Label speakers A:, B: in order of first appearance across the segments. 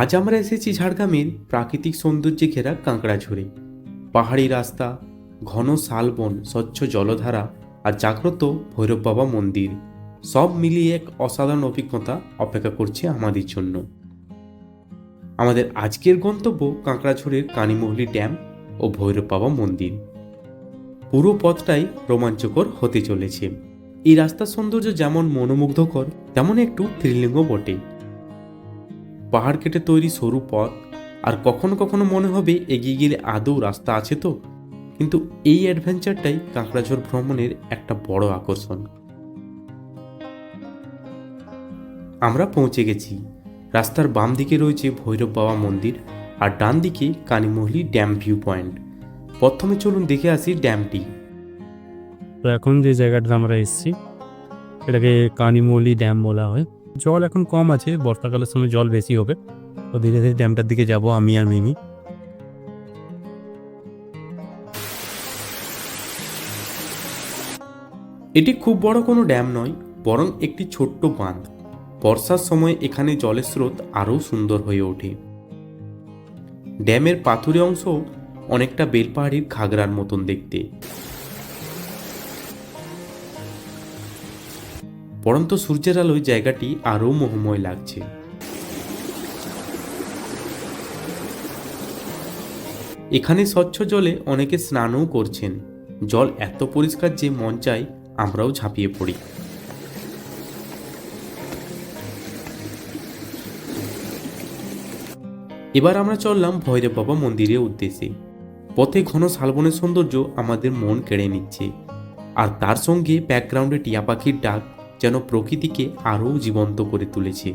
A: আজ আমরা এসেছি ঝাড়গ্রামের প্রাকৃতিক সৌন্দর্যে ঘেরা কাঁকড়াঝোড়ে। পাহাড়ি রাস্তা, ঘন শালবন, স্বচ্ছ জলধারা আর জাগ্রত ভৈরব বাবা মন্দির। সব মিলিয়ে এক অসাধারণ অভিজ্ঞতা অপেক্ষা করছে আমাদের জন্য। আমাদের আজকের গন্তব্য কাঁকড়াঝোড়ের কানিমহলি ড্যাম ও ভৈরব বাবা মন্দির। পুরো পথটাই রোমাঞ্চকর হতে চলেছে। এই রাস্তার সৌন্দর্য যেমন মনোমুগ্ধকর, তেমন একটু থ্রিলিংও বটে। পাহাড় কেটে তৈরি সরু পথ, আর কখনো কখনো মনে হবে এগিয়ে গেলে আদৌ রাস্তা আছে তো? কিন্তু এই অ্যাডভেঞ্চারটাই কাঁকড়াঝোড় ভ্রমণের একটা বড় আকর্ষণ। আমরা পৌঁছে গেছি। রাস্তার বাম দিকে রয়েছে ভৈরব বাবা মন্দির, আর ডান দিকে কানিমহলি ড্যাম ভিউ পয়েন্ট। প্রথমে চলুন দেখে আসি ড্যামটি।
B: তো এখন যে জায়গাটা আমরা এসেছি, এটাকে কানিমলি ড্যাম বলা হয়। জল এখন কম আছে, বর্ষাকালের সময় জল বেশি হবে। তো ধীরে ধীরে ড্যামটার দিকে যাব আমি আর মিমি।
A: এটি খুব বড় কোনো ড্যাম নয়, বরং একটি ছোট্ট বাঁধ। বর্ষার সময় এখানে জলের স্রোত আরও সুন্দর হয়ে ওঠে। ড্যামের পাথুরে অংশ অনেকটা বেলপাহাড়ির ঘাগরার মতন দেখতে। পরন্ত সূর্যের আলোয় জায়গাটি আরও মোহময় লাগছে। এখানে স্বচ্ছ জলে অনেকে স্নানও করছেন। জল এত পরিষ্কার যে মন চায় আমরাও ঝাঁপিয়ে পড়ি। এবার আমরা চললাম ভৈরব বাবা মন্দিরের উদ্দেশ্যে। পথে ঘন শালবনের সৌন্দর্য আমাদের মন কেড়ে নিচ্ছে। আর তার সঙ্গে ব্যাকগ্রাউন্ডে টিয়া পাখির ডাক যেন প্রকৃতিকে আরও জীবন্ত করে তুলেছে।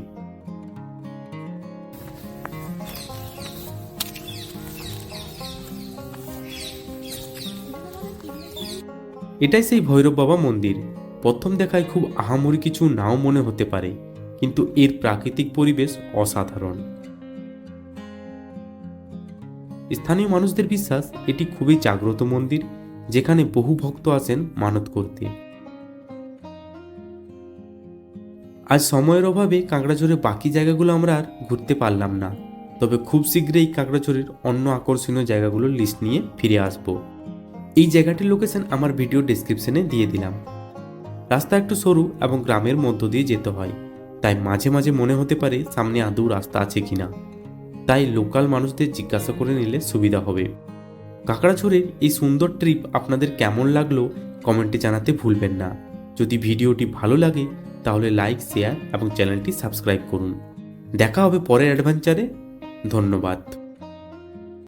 A: এটাই সেই ভৈরব বাবা মন্দির। প্রথম দেখায় খুব আহামরি কিছু নাও মনে হতে পারে, কিন্তু এর প্রাকৃতিক পরিবেশ অসাধারণ। স্থানীয় মানুষদের বিশ্বাস, এটি খুবই জাগ্রত মন্দির, যেখানে বহু ভক্ত আসেন মানত করতে। আজ সময়ের অভাবে কাঁকড়াঝোড়ে বাকি জায়গাগুলো আমরা আর ঘুরতে পারলাম না। তবে খুব শীঘ্রই কাঁকড়াঝোড়ের অন্য আকর্ষণীয় জায়গাগুলোর লিস্ট নিয়ে ফিরে আসব। এই জায়গাটির লোকেশন আমার ভিডিও ডেসক্রিপশনে দিয়ে দিলাম। রাস্তা একটু সরু এবং গ্রামের মধ্য দিয়ে যেতে হয়। তাই মাঝে মাঝে মনে হতে পারে সামনে আদৌ রাস্তা আছে কিনা। তাই লোকাল মানুষদের জিজ্ঞাসা করে নিলে সুবিধা হবে। কাঁকড়াঝোড়ের এই সুন্দর ট্রিপ আপনাদের কেমন লাগল কমেন্টে জানাতে ভুলবেন না। যদি ভিডিওটি ভালো লাগে তাহলে লাইক শেয়ার এবং চ্যানেলটি সাবস্ক্রাইব করুন। দেখা হবে পরের অ্যাডভেঞ্চারে। ধন্যবাদ।